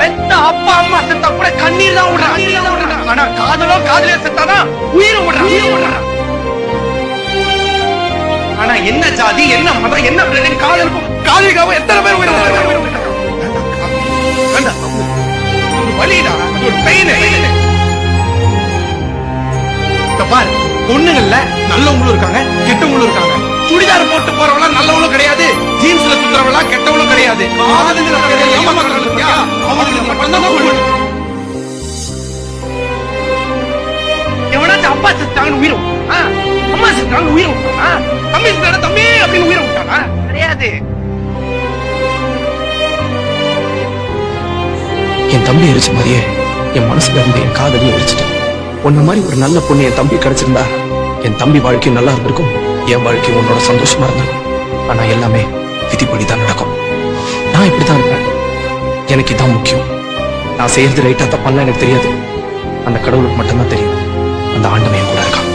பெத்த அப்பா அம்மா செத்தா கூட கண்ணீர் தான் விடுறாங்க. ஆனா காதலோ காதலே செத்தாதான் உயிரை விடுறான் ஆனா என்ன ஜாதி என்ன மதம் என்ன பிரதம் காதலுக்கும் காதலிக்காவும் எத்தனை பேர் உயிரிழந்தாங்க வழிடா ஒரு பெயின் பாரு. பொண்ணுங்கள்ல நல்லவங்களும் இருக்காங்க கெட்டவங்களும் இருக்காங்க. சுடிதார் போட்டு போறவங்க நல்லவங்களும் கிடையாது. ஜீன்ஸ்ல சுத்துறவங்க கிடையாது எவனாச்சும் அப்பா செத்தாங்கன்னு உயிரும் அம்மா செத்தாங்கன்னு உயிரும் தம்பி செத்தானா தம்பி அப்படின்னு உயிரும் விட்டானா? கிடையாது. என் தம்பி எரிச்ச மாதிரியே என் மனசுல இருந்து என் காதலி எரிச்சிட்டேன். உன்ன மாதிரி ஒரு நல்ல பொண்ணு என் தம்பி கிடைச்சிருந்தா என் தம்பி வாழ்க்கையும் நல்லா இருந்திருக்கும். என் வாழ்க்கையும் உன்னோட சந்தோஷமா இருந்திருக்கும். ஆனா எல்லாமே விதிப்படி தான் நடக்கும். எனக்கு இதான் முக்கியம். நான் செய்யறது ரைட்டா தப்பான்னு எனக்கு தெரியாது. அந்த கடவுளுக்கு மட்டும்தான் தெரியும். அந்த ஆண்டவன் கூட இருக்கான்.